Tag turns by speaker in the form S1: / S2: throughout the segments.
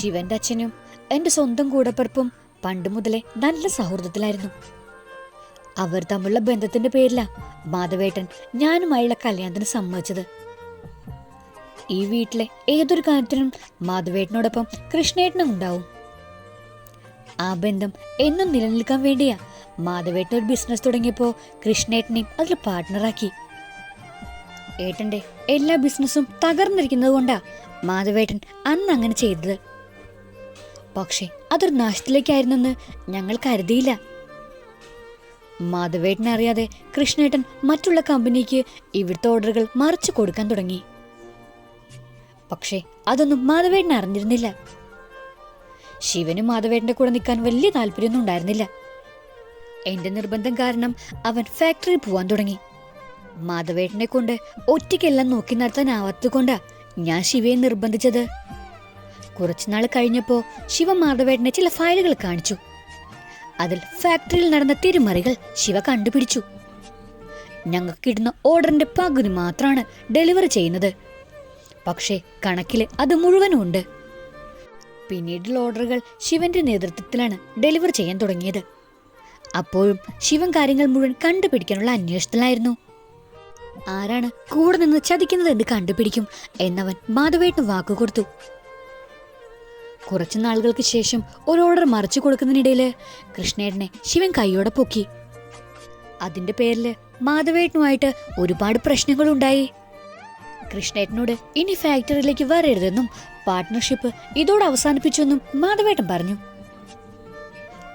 S1: ശിവന്റെ അച്ഛനും എന്റെ സ്വന്തം കൂടപ്പിറപ്പും പണ്ട് മുതലേ നല്ല സൗഹൃദത്തിലായിരുന്നു. അവർ തമ്മിലുള്ള ബന്ധത്തിന്റെ പേരിലാ മാധവേട്ടൻ ഞാനുമായുള്ള കല്യാണത്തിന് സമ്മതിച്ചത്. ഈ വീട്ടിലെ ഏതൊരു കാര്യത്തിനും മാധവേട്ടനോടൊപ്പം കൃഷ്ണേട്ടനും ഉണ്ടാവും. ആ ബന്ധം എന്നും നിലനിൽക്കാൻ വേണ്ടിയാ മാധവേട്ടൻ ഒരു ബിസിനസ് തുടങ്ങിയപ്പോൾ കൃഷ്ണേട്ടനെയും അതിൽ പാർട്ട്ണറാക്കി. ഏട്ടന്റെ എല്ലാ ബിസിനസ്സും തകർന്നിരിക്കുന്നത് കൊണ്ടാ മാധവേട്ടൻ അന്ന് അങ്ങനെ ചെയ്തത്. പക്ഷേ അതൊരു നാശത്തിലേക്കായിരുന്നെന്ന് ഞങ്ങൾ കരുതിയില്ല. മാധവേട്ടനെ അറിയാതെ കൃഷ്ണേട്ടൻ മറ്റുള്ള കമ്പനിക്ക് ഇവിടുത്തെ ഓർഡറുകൾ മറിച്ചു കൊടുക്കാൻ തുടങ്ങി. പക്ഷേ അതൊന്നും മാധവേട്ടൻ അറിഞ്ഞിരുന്നില്ല. ശിവനും മാധവേട്ടന്റെ കൂടെ നിൽക്കാൻ വലിയ താല്പര്യമൊന്നും ഉണ്ടായിരുന്നില്ല. എന്റെ നിർബന്ധം കാരണം അവൻ ഫാക്ടറിയിൽ പോവാൻ തുടങ്ങി. മാധവേട്ടനെ കൊണ്ട് ഒറ്റയ്ക്കെല്ലാം നോക്കി നടത്താനാവാത്തത് കൊണ്ടാ ഞാൻ ശിവയെ നിർബന്ധിച്ചത്. കുറച്ചുനാൾ കഴിഞ്ഞപ്പോ ശിവ മാധവേട്ടനെ ചില ഫയലുകൾ കാണിച്ചു. അതിൽ ഫാക്ടറിയിൽ നടന്ന തിരുമറികൾ ശിവ കണ്ടുപിടിച്ചു. ഞങ്ങൾക്ക് ഇടുന്ന ഓർഡറിന്റെ പകുതി മാത്രമാണ് ഡെലിവറി ചെയ്യുന്നത്. പക്ഷേ കണക്കിൽ അത് മുഴുവനും ഉണ്ട് പിന്നീടുള്ള ഓർഡറുകൾ ശിവന്റെ നേതൃത്വത്തിലാണ് ഡെലിവർ ചെയ്യാൻ തുടങ്ങിയത്. അപ്പോഴും ശിവൻ കാര്യങ്ങൾ മുഴുവൻ കണ്ടുപിടിക്കാനുള്ള അന്വേഷണത്തിലായിരുന്നു. ആരാണ് കൂടെ നിന്ന് ചതിക്കുന്നത് എന്ന് കണ്ടുപിടിക്കും എന്നവൻ മാധവേട്ടന് വാക്കു കൊടുത്തു. കുറച്ചു നാളുകൾക്ക് ശേഷം ഒരു ഓർഡർ മറിച്ചു കൊടുക്കുന്നതിനിടയിൽ കൃഷ്ണേട്ടനെ ശിവൻ കൈയോടെ പൊക്കി. അതിന്റെ പേരിൽ മാധവേട്ടനുമായിട്ട് ഒരുപാട് പ്രശ്നങ്ങളുണ്ടായി. കൃഷ്ണേട്ടനോട് ഇനി ഫാക്ടറിയിലേക്ക് വരരുതെന്നും പാർട്ട്ണർഷിപ്പ് ഇതോടെ അവസാനിപ്പിച്ചുവെന്നും മാധവേട്ടൻ പറഞ്ഞു.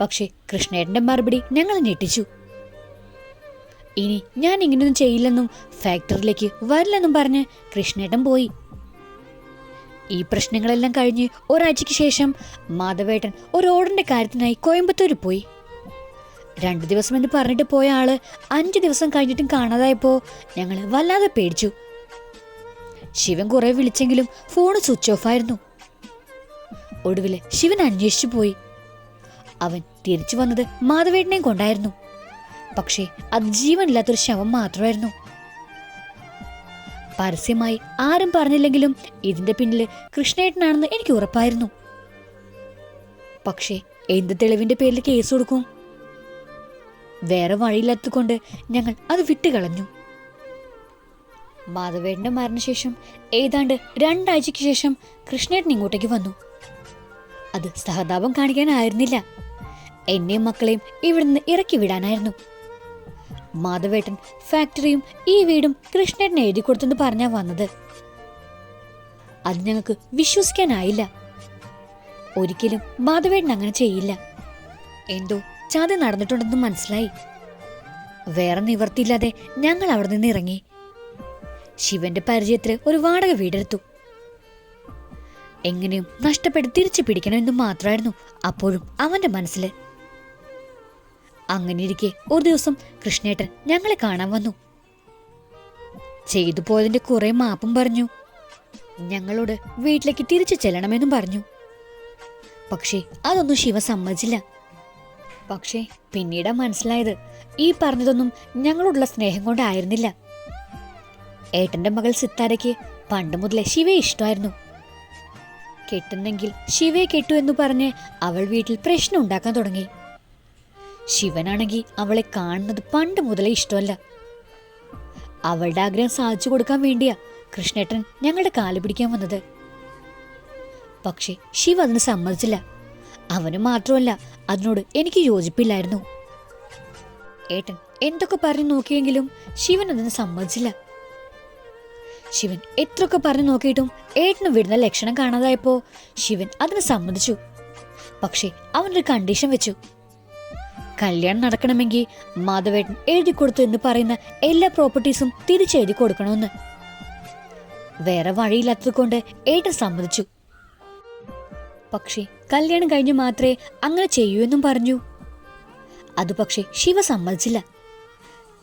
S1: പക്ഷേ കൃഷ്ണേട്ടന്റെ മറുപടി ഞങ്ങൾ ഞെട്ടിച്ചു. ഇനി ഞാൻ ഇങ്ങനെയൊന്നും ചെയ്യില്ലെന്നും ഫാക്ടറിയിലേക്ക് വരില്ലെന്നും പറഞ്ഞ് കൃഷ്ണേട്ടൻ പോയി. ഈ പ്രശ്നങ്ങളെല്ലാം കഴിഞ്ഞ് ഒരാഴ്ചയ്ക്ക് ശേഷം മാധവേട്ടൻ ഒരു ഓടന്റെ കാര്യത്തിനായി കോയമ്പത്തൂർ പോയി. രണ്ടു ദിവസം എന്ന് പറഞ്ഞിട്ട് പോയ ആൾ അഞ്ചു ദിവസം കഴിഞ്ഞിട്ടും കാണാതായപ്പോ ഞങ്ങൾ വല്ലാതെ പേടിച്ചു. ശിവൻ കുറെ വിളിച്ചെങ്കിലും ഫോൺ സ്വിച്ച് ഓഫ് ആയിരുന്നു. ഒടുവിൽ ശിവൻ അന്വേഷിച്ചു പോയി. അവൻ തിരിച്ചു വന്നത് മാധവേട്ടനെയും കൊണ്ടായിരുന്നു. പക്ഷേ അത് ജീവനില്ലാത്തൊരു ശവം മാത്രമായിരുന്നു. പരസ്യമായി ആരും പറഞ്ഞില്ലെങ്കിലും ഇതിന്റെ പിന്നിൽ കൃഷ്ണേട്ടനാണെന്ന് എനിക്ക് ഉറപ്പായിരുന്നു. പക്ഷേ എന്ത് തെളിവിന്റെ പേരിൽ കേസ് കൊടുക്കും? വേറെ വഴിയില്ലാത്തതുകൊണ്ട് ഞങ്ങൾ അത് വിട്ടുകളഞ്ഞു. മാധവേട്ടന്റെ മരണശേഷം ഏതാണ്ട് രണ്ടാഴ്ചയ്ക്ക് ശേഷം കൃഷ്ണേട്ടൻ ഇങ്ങോട്ടേക്ക് വന്നു. അത് സഹതാപം കാണിക്കാനായിരുന്നില്ല. എന്നെയും മക്കളെയും ഇവിടുന്ന് ഇറക്കി വിടാനായിരുന്നു. മാധവേട്ടൻ ഫാക്ടറിയും ഈ വീടും കൃഷ്ണേട്ടൻ എഴുതി കൊടുത്തെന്ന് പറഞ്ഞാ വന്നത്. അത് ഞങ്ങൾക്ക് വിശ്വസിക്കാനായില്ല. ഒരിക്കലും മാധവേട്ടൻ അങ്ങനെ ചെയ്യില്ല. എന്തോ ചതി നടന്നിട്ടുണ്ടെന്ന് മനസ്സിലായി. വേറെ നിവർത്തിയില്ലാതെ ഞങ്ങൾ അവിടെ നിന്ന് ഇറങ്ങി. ശിവന്റെ പരിചയത്തിൽ ഒരു വാടക വീടെടുത്തു. എങ്ങനെയും നഷ്ടപ്പെട്ട് തിരിച്ചു പിടിക്കണമെന്ന് മാത്രമായിരുന്നു അപ്പോഴും അവന്റെ മനസ്സിൽ അങ്ങനെ ഇരിക്കെ ഒരു ദിവസം കൃഷ്ണേട്ടൻ ഞങ്ങളെ കാണാൻ വന്നു. ചെയ്തു പോയതിന്റെ കുറെ മാപ്പും പറഞ്ഞു. ഞങ്ങളോട് വീട്ടിലേക്ക് തിരിച്ചു ചെല്ലണമെന്നും പറഞ്ഞു. പക്ഷേ അതൊന്നും ശിവ സമ്മതിച്ചില്ല. പക്ഷേ പിന്നീടാ മനസ്സിലായത് ഈ പറഞ്ഞതൊന്നും ഞങ്ങളോടുള്ള സ്നേഹം കൊണ്ടായിരുന്നില്ല. ഏട്ടന്റെ മകൾ സിത്താരയ്ക്ക് പണ്ട് മുതലേ ശിവയെ ഇഷ്ടമായിരുന്നു. കെട്ടുന്നെങ്കിൽ ശിവയെ കെട്ടു എന്ന് പറഞ്ഞ് അവൾ വീട്ടിൽ പ്രശ്നം ഉണ്ടാക്കാൻ തുടങ്ങി. ശിവനാണെങ്കിൽ അവളെ കാണുന്നത് പണ്ട് മുതലേ ഇഷ്ടമല്ല. അവളുടെ ആഗ്രഹം സാധിച്ചു കൊടുക്കാൻ വേണ്ടിയാ കൃഷ്ണേട്ടൻ ഞങ്ങളുടെ കാൽ പിടിക്കാൻ വന്നത്. പക്ഷേ ശിവ അതിന് സമ്മതിച്ചില്ല. അവന് മാത്രമല്ല അതിനോട് എനിക്ക് യോജിപ്പില്ലായിരുന്നു. ഏട്ടൻ എന്തൊക്കെ പറഞ്ഞു നോക്കിയെങ്കിലും ശിവൻ അതിന് സമ്മതിച്ചില്ല. ശിവൻ എത്രയൊക്കെ പറഞ്ഞു നോക്കിയിട്ടും ഏട്ടന് വിടുന്ന ലക്ഷണം കാണാതായപ്പോ ശിവൻ അതിന് സമ്മതിച്ചു. പക്ഷെ അവനൊരു കണ്ടീഷൻ വെച്ചു. കല്യാണം നടക്കണമെങ്കിൽ മാധവേട്ടൻ എഴുതി കൊടുത്തു എന്ന് പറയുന്ന എല്ലാ പ്രോപ്പർട്ടീസും തിരിച്ചെഴുതി കൊടുക്കണമെന്ന്. വേറെ വഴിയില്ലാത്തത് കൊണ്ട് ഏട്ടൻ സമ്മതിച്ചു. പക്ഷേ കല്യാണം കഴിഞ്ഞ് മാത്രമേ അങ്ങനെ ചെയ്യൂ എന്നും പറഞ്ഞു. അത് പക്ഷേ ശിവ സമ്മതിച്ചില്ല.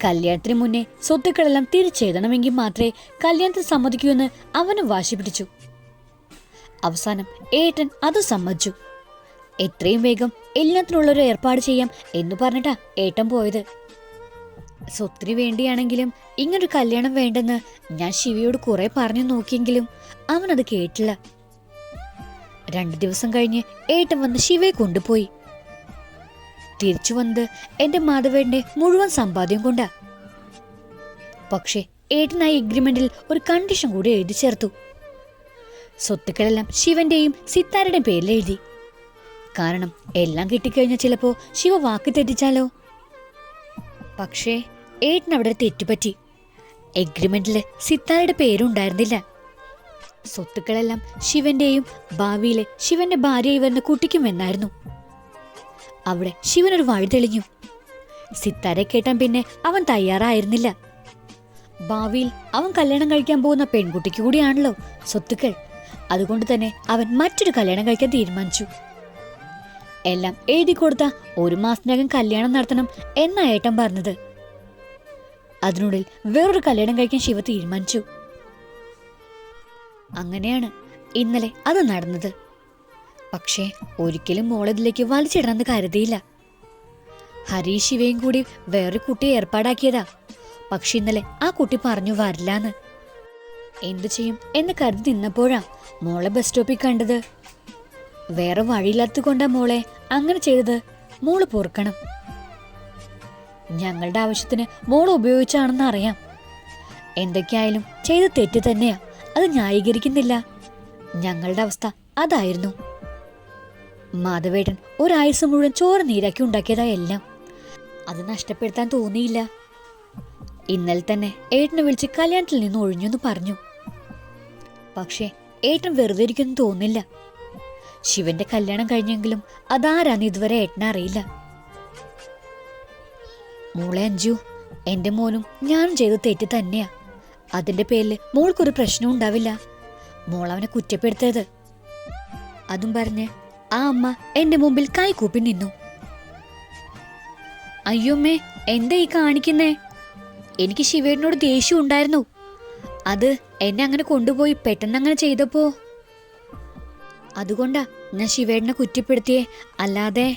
S1: കല്യാണത്തിന് മുന്നേ സ്വത്തുക്കളെല്ലാം തിരിച്ചെഴുതണമെങ്കിൽ മാത്രമേ കല്യാണത്തിന് സമ്മതിക്കൂ എന്ന് അവനും വാശി പിടിച്ചു. അവസാനം ഏട്ടൻ അത് സമ്മതിച്ചു. എത്രയും വേഗം എല്ലാത്തിനുള്ളൊരു ഏർപ്പാട് ചെയ്യാം എന്ന് പറഞ്ഞിട്ടാ ഏട്ടൻ പോയത്. സ്വത്തിന് വേണ്ടിയാണെങ്കിലും ഇങ്ങനൊരു കല്യാണം വേണ്ടെന്ന് ഞാൻ ശിവയോട് കുറെ പറഞ്ഞു നോക്കിയെങ്കിലും അവൻ അത് കേട്ടില്ല. രണ്ടു ദിവസം കഴിഞ്ഞ് ഏട്ടൻ വന്ന് ശിവയെ കൊണ്ടുപോയി. തിരിച്ചു വന്ന് എന്റെ മാധവേടിന്റെ മുഴുവൻ സമ്പാദ്യം കൊണ്ടാ. പക്ഷേ ഏട്ടനായി എഗ്രിമെന്റിൽ ഒരു കണ്ടീഷൻ കൂടി എഴുതി ചേർത്തു. സ്വത്തുക്കളെല്ലാം ശിവന്റെയും സിത്താരയുടെയും പേരിൽ എഴുതി. കാരണം എല്ലാം കിട്ടിക്കഴിഞ്ഞാൽ ചിലപ്പോ ശിവ വാക്ക് തെറ്റിച്ചാലോ? പക്ഷേ ഏട്ടൻ അവിടെ തെറ്റുപറ്റി. എഗ്രിമെന്റിൽ സിത്താരയുടെ പേരുണ്ടായിരുന്നില്ല. സ്വത്തുക്കളെല്ലാം ശിവന്റെയും ഭാവിയിലെ ശിവന്റെ ഭാര്യയായി വരുന്ന കുട്ടിക്കും എന്നായിരുന്നു. അവിടെ ശിവനൊരു വഴി തെളിഞ്ഞു. സിത്താരെ കേട്ടാൻ പിന്നെ അവൻ തയ്യാറായിരുന്നില്ല. ഭാവിയിൽ അവൻ കല്യാണം കഴിക്കാൻ പോകുന്ന പെൺകുട്ടിക്ക് കൂടിയാണല്ലോ സ്വത്തുക്കൾ. അതുകൊണ്ട് തന്നെ അവൻ മറ്റൊരു കല്യാണം കഴിക്കാൻ തീരുമാനിച്ചു. എല്ലാം എഴുതി കൊടുത്ത ഒരു മാസത്തിനകം കല്യാണം നടത്തണം എന്നാ ഏട്ടൻ പറഞ്ഞത്. അതിനുള്ളിൽ വേറൊരു കല്യാണം കഴിക്കാൻ ശിവ തീരുമാനിച്ചു. അങ്ങനെയാണ് ഇന്നലെ അത് നടന്നത്. പക്ഷേ ഒരിക്കലും മോളതിലേക്ക് വലിച്ചിടണമെന്ന് കരുതിയില്ല. ഹരീഷ് ശിവയും കൂടി വേറൊരു കുട്ടിയെ ഏർപ്പാടാക്കിയതാ. പക്ഷെ ഇന്നലെ ആ കുട്ടി പറഞ്ഞു വരില്ലാന്ന്. എന്തു ചെയ്യും എന്ന് കരുതി നിന്നപ്പോഴാ മോളെ ബസ് സ്റ്റോപ്പിൽ കണ്ടത്. വേറെ വഴിയില്ലാത്തത് കൊണ്ടാ മോളെ അങ്ങനെ ചെയ്തത്. മോൾ പൊറുക്കണം. ഞങ്ങളുടെ ആവശ്യത്തിന് മോൾ ഉപയോഗിച്ചാണെന്ന് അറിയാം. എന്തൊക്കെയായാലും ചെയ്ത തെറ്റ് തന്നെയാ. അത് ന്യായീകരിക്കുന്നില്ല. ഞങ്ങളുടെ അവസ്ഥ അതായിരുന്നു. മാധവേട്ടൻ ഒരാഴ്ച മുഴുവൻ ചോറ് നീരാക്കി ഉണ്ടാക്കിയതാ എല്ലാം. അത് നഷ്ടപ്പെടുത്താൻ തോന്നിയില്ല. ഇന്നലെ തന്നെ ഏട്ടനെ വിളിച്ച് കല്യാണത്തിൽ നിന്ന് ഒഴിഞ്ഞു എന്ന് പറഞ്ഞു. പക്ഷേ ഏട്ടൻ വെറുതെ ഇരിക്കുന്നു തോന്നില്ല. ശിവന്റെ കല്യാണം കഴിഞ്ഞെങ്കിലും അതാരാന്ന് ഇതുവരെ ഏട്ടനെ മോളെ അഞ്ജു എന്റെ മോനും ഞാനും ചെയ്ത തെറ്റ് തന്നെയാ. അതിന്റെ പേരിൽ മോൾക്കൊരു പ്രശ്നവും ഉണ്ടാവില്ല. മോൾ അവനെ കുറ്റപ്പെടുത്തരുത്. അതും പറഞ്ഞ് ആ അമ്മ എന്റെ മുമ്പിൽ കൈകൂപ്പി നിന്നു. അയ്യോമ്മേ എന്താ ഈ കാണിക്കുന്നേ? എനിക്ക് ശിവേടിനോട് ദേഷ്യം ഉണ്ടായിരുന്നു. അത് എന്നെ അങ്ങനെ കൊണ്ടുപോയി പെട്ടെന്ന് അങ്ങനെ ചെയ്തപ്പോ? അതുകൊണ്ടാ ഞാൻ ശിവേടിനെ കുറ്റപ്പെടുത്തിയേ. അല്ലാതെ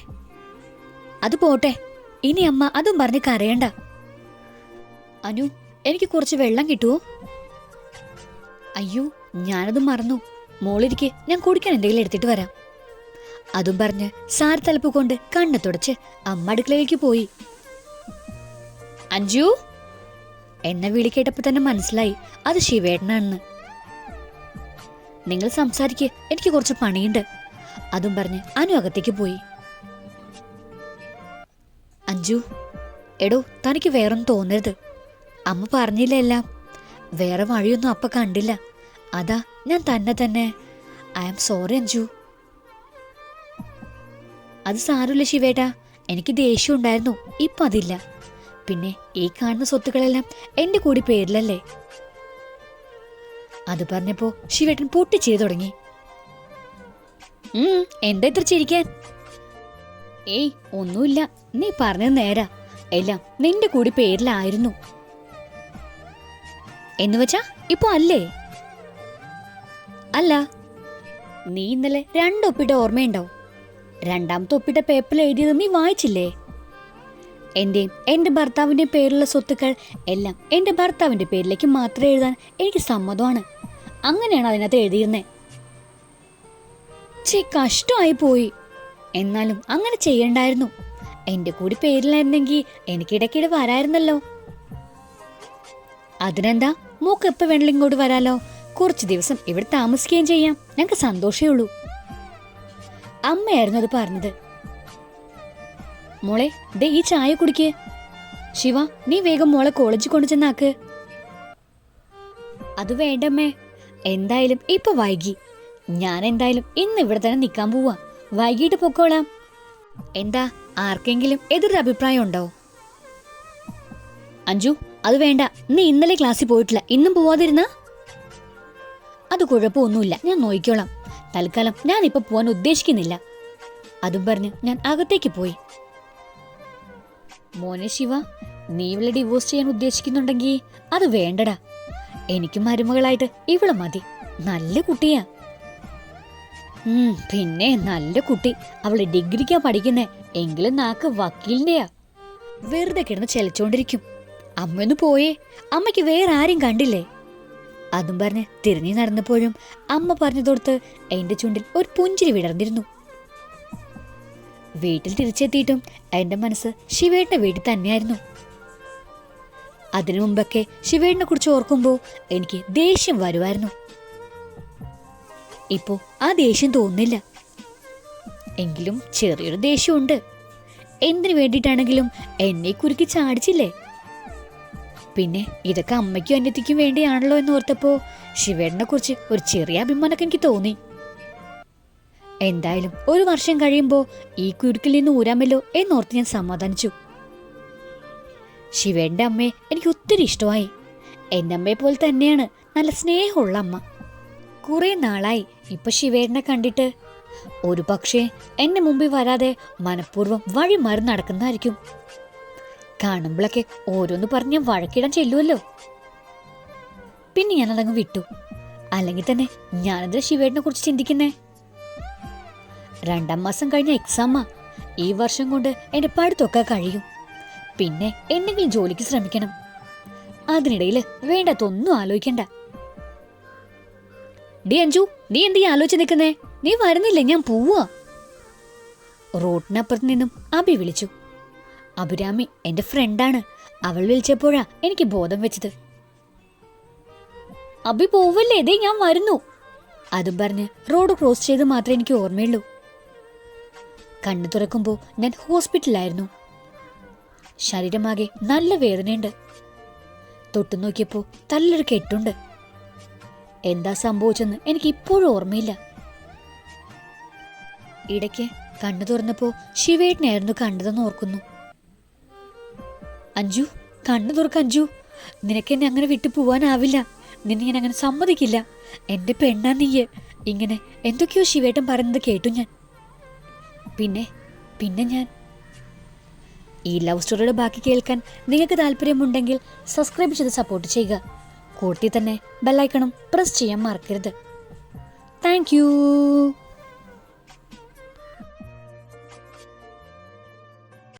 S1: അത് പോട്ടെ. ഇനി അമ്മ അതും പറഞ്ഞ് കരയണ്ട. അനു എനിക്ക് കുറച്ച് വെള്ളം കിട്ടുമോ അയ്യോ ഞാനത് മറന്നു. മോളിരിക്കെ ഞാൻ കുടിക്കാൻ എന്തെങ്കിലും എടുത്തിട്ട് വരാം. അതും പറഞ്ഞ് സാർ തലപ്പ് കൊണ്ട് കണ്ണ് തുടച്ച് അമ്മ അടുക്കളയിലേക്ക് പോയി. അഞ്ജു? എന്നെ വിളി കേട്ടപ്പോ തന്നെ മനസ്സിലായി. അത് ശിവേട്ടനാണെന്ന്. നിങ്ങൾ സംസാരിക്കേ എനിക്ക് കുറച്ച് പണിയുണ്ട്. അതും പറഞ്ഞ് അനു അകത്തേക്ക് പോയി. അഞ്ജു എടോ തനിക്ക് വേറൊന്നും തോന്നരുത്. അമ്മ പറഞ്ഞില്ല എല്ലാം? വേറെ വഴിയൊന്നും അപ്പ കണ്ടില്ല. അതാ ഞാൻ തന്നെ തന്നെ. I am sorry Anju. അത് സാരമില്ല ശിവേട്ടാ. എനിക്ക് ദേഷ്യം ഉണ്ടായിരുന്നു. ഇപ്പൊ അതില്ല. പിന്നെ ഈ കാണുന്ന സ്വത്തുക്കളെല്ലാം എന്റെ കൂടി പേരിലല്ലേ? അത് പറഞ്ഞപ്പോ ശിവേട്ടൻ പൊട്ടിച്ചെയ്തു തുടങ്ങി. എന്താ ഇത്ര ചിരിക്കാൻ? ഏയ് ഒന്നുമില്ല. നീ പറഞ്ഞ നേരാ. എല്ലാം നിന്റെ കൂടി പേരിലായിരുന്നു. എന്ന് വെച്ചാ ഇപ്പൊ അല്ലേ? അല്ല നീ ഇന്നലെ രണ്ടൊപ്പിട്ട ഓർമ്മയുണ്ടോ? രണ്ടാമത്തെ ഒപ്പിട്ട പേപ്പറിൽ എഴുതിയത് നീ വായിച്ചില്ലേ? എന്റെയും എന്റെ ഭർത്താവിന്റെ പേരിലുള്ള സ്വത്തുക്കൾ എല്ലാം എന്റെ ഭർത്താവിന്റെ പേരിലേക്ക് മാത്രം എഴുതാൻ എനിക്ക് സമ്മതമാണ്. അങ്ങനെയാണ് അതിനകത്ത് എഴുതിയിരുന്നേ. ചേ കഷ്ടമായി പോയി. എന്നാലും അങ്ങനെ ചെയ്യണ്ടായിരുന്നു. എന്റെ കൂടി പേരിലായിരുന്നെങ്കിൽ എനിക്ക് ഇടയ്ക്കിടെ വരായിരുന്നല്ലോ. അതിനെന്താ? മൂക്ക് എപ്പോ വേണമെങ്കിലും ഇങ്ങോട്ട് വരാലോ. കുറച്ച് ദിവസം ഇവിടെ താമസിക്കുകയും ചെയ്യാം. ഞങ്ങൾക്ക് സന്തോഷമേ ഉള്ളൂ. അമ്മയായിരുന്നു അത് പറഞ്ഞത്. മോളെ ദേ ഈ ചായ കുടിക്ക്. ശിവ നീ വേഗം മോളെ കോളേജിൽ കൊണ്ടുചെന്നാക്ക് അത് വേണ്ടമ്മേ. എന്തായാലും ഇപ്പൊ വൈകി. ഞാൻ എന്തായാലും ഇന്ന് ഇവിടെ തന്നെ നിൽക്കാൻ പോവാ. വൈകിട്ട് പൊക്കോളാം. എന്താ ആർക്കെങ്കിലും എതിർ അഭിപ്രായം ഉണ്ടോ? അഞ്ജു അത് വേണ്ട. നീ ഇന്നലെ ക്ലാസ്സിൽ പോയിട്ടില്ല. ഇന്നും പോവാതിരുന്ന? അത് കുഴപ്പമൊന്നുമില്ല. ഞാൻ നോക്കിക്കോളാം. തൽക്കാലം ഞാൻ ഇപ്പൊ പോവാൻ ഉദ്ദേശിക്കുന്നില്ല. അതും പറഞ്ഞ് ഞാൻ അകത്തേക്ക് പോയി. മോനെ ശിവ നീ ഇവളെ ഡിവോഴ്സ് ചെയ്യാൻ ഉദ്ദേശിക്കുന്നുണ്ടെങ്കിൽ അത് വേണ്ടടാ. എനിക്ക് മരുമകളായിട്ട് ഇവളെ മതി. നല്ല കുട്ടിയാ. പിന്നെ നല്ല കുട്ടി. അവൾ ഡിഗ്രിക്കാ പഠിക്കുന്നേ. എങ്കിലും നാക്ക് വക്കീലിന്റെയാ വെറുതെ കിടന്ന് ചെലച്ചോണ്ടിരിക്കും. അമ്മയൊന്ന് പോയേ. അമ്മയ്ക്ക് വേറെ ആരും കണ്ടില്ലേ? അതും പറഞ്ഞ് തിരിഞ്ഞു നടന്നപ്പോഴും അമ്മ പറഞ്ഞതോർത്ത് എന്റെ ചുണ്ടിൽ ഒരു പുഞ്ചിരി വിടർന്നിരുന്നു. വീട്ടിൽ തിരിച്ചെത്തിയിട്ടും എന്റെ മനസ്സ് ശിവേട്ടന്റെ വീട്ടിൽ തന്നെയായിരുന്നു. അതിനു മുമ്പൊക്കെ ശിവേട്ടനെ കുറിച്ച് ഓർക്കുമ്പോൾ എനിക്ക് ദേഷ്യം വരുമായിരുന്നു ഇപ്പോ ആ ദേഷ്യം തോന്നില്ല എങ്കിലും ചെറിയൊരു ദേഷ്യമുണ്ട്. എന്തിനു വേണ്ടിയിട്ടാണെങ്കിലും എന്നെ കുരുക്കി ചാടിച്ചില്ലേ? പിന്നെ ഇതൊക്കെ അമ്മയ്ക്കും അന്യത്തിക്കും വേണ്ടിയാണല്ലോ എന്ന് ഓർത്തപ്പോ ശിവേടനെ കുറിച്ച് ഒരു ചെറിയ അഭിമാനമൊക്കെ എനിക്ക് തോന്നി. എന്തായാലും ഒരു വർഷം കഴിയുമ്പോൾ ഈ കുരുക്കിൽ നിന്ന് ഊരാമല്ലോ എന്നോർത്ത് ഞാൻ സമാധാനിച്ചു. ശിവേന്റെ അമ്മയെ എനിക്ക് ഒത്തിരി ഇഷ്ടമായി. എന്റെ അമ്മയെ പോലെ തന്നെയാണ്. നല്ല സ്നേഹമുള്ള അമ്മ. കുറെ നാളായി ഇപ്പൊ ശിവേട്ടനെ കണ്ടിട്ട്. ഒരു പക്ഷേ എന്റെ മുമ്പിൽ വരാതെ മനഃപൂർവം വഴി മാറി നടക്കുന്നതായിരിക്കും. കാണുമ്പോഴൊക്കെ ഓരോന്ന് പറഞ്ഞ് വഴക്കിടാൻ ചെല്ലുമല്ലോ പിന്നെ ഞാൻ അതങ്ങ് വിട്ടു. അല്ലെങ്കിൽ തന്നെ ഞാനെന്താ ശിവേട്ടനെ കുറിച്ച് ചിന്തിക്കുന്നേ? രണ്ടാം മാസം കഴിഞ്ഞ എക്സാമാ ഈ വർഷം കൊണ്ട് എന്റെ പഠിത്തൊക്കെ കഴിയും. പിന്നെ എന്തെങ്കിലും ജോലിക്ക് ശ്രമിക്കണം. അതിനിടയിൽ വേണ്ടാത്തൊന്നും ആലോചിക്കണ്ട. ഡി അഞ്ജു നീ എന്തീ ആലോചിച്ച് നിൽക്കുന്നേ? നീ വരുന്നില്ല? ഞാൻ പോവാ. റോഡിനപ്പുറത്ത് നിന്നും അഭി വിളിച്ചു. അഭിരാമി എന്റെ ഫ്രണ്ടാണ്. അവൾ വിളിച്ചപ്പോഴാ എനിക്ക് ബോധം വെച്ചത്. അഭി പോവല്ലേ? ദേ ഞാൻ വരുന്നു. അതും പറഞ്ഞ് റോഡ് ക്രോസ് ചെയ്ത് മാത്രമേ എനിക്ക് ഓർമ്മയുള്ളൂ. കണ്ണു തുറക്കുമ്പോൾ ഞാൻ ഹോസ്പിറ്റലിലായിരുന്നു. ശരീരമാകെ നല്ല വേദനയുണ്ട്. തൊട്ടു നോക്കിയപ്പോൾ തല്ലൊരു കെട്ടുണ്ട്. എന്താ സംഭവിച്ചെന്ന് എനിക്ക് ഇപ്പോഴും ഓർമ്മയില്ല. ഇടയ്ക്ക് കണ്ണു തുറന്നപ്പോ ശിവേട്ടനായിരുന്നു കണ്ടതെന്ന് ഓർക്കുന്നു. അഞ്ജു കണ്ണു തുറക്ക അഞ്ജു. നിനക്ക് എന്നെ അങ്ങനെ വിട്ടു പോവാനാവില്ല. നിന്നെ ഞാൻ അങ്ങനെ സമ്മതിക്കില്ല. എന്റെ പെണ്ണാ നീയ്. ഇങ്ങനെ എന്തൊക്കെയോ ശിവേട്ടൻ പറയുന്നത് കേട്ടു ഞാൻ. പിന്നെ പിന്നെ ഞാൻ. ഈ ലവ് സ്റ്റോറിയുടെ ബാക്കി കേൾക്കാൻ നിങ്ങൾക്ക് താല്പര്യമുണ്ടെങ്കിൽ സബ്സ്ക്രൈബ് ചെയ്ത് സപ്പോർട്ട് ചെയ്യുക. കൂട്ടി തന്നെ ബെല്ലൈക്കണം പ്രസ് ചെയ്യാൻ മറക്കരുത്. താങ്ക്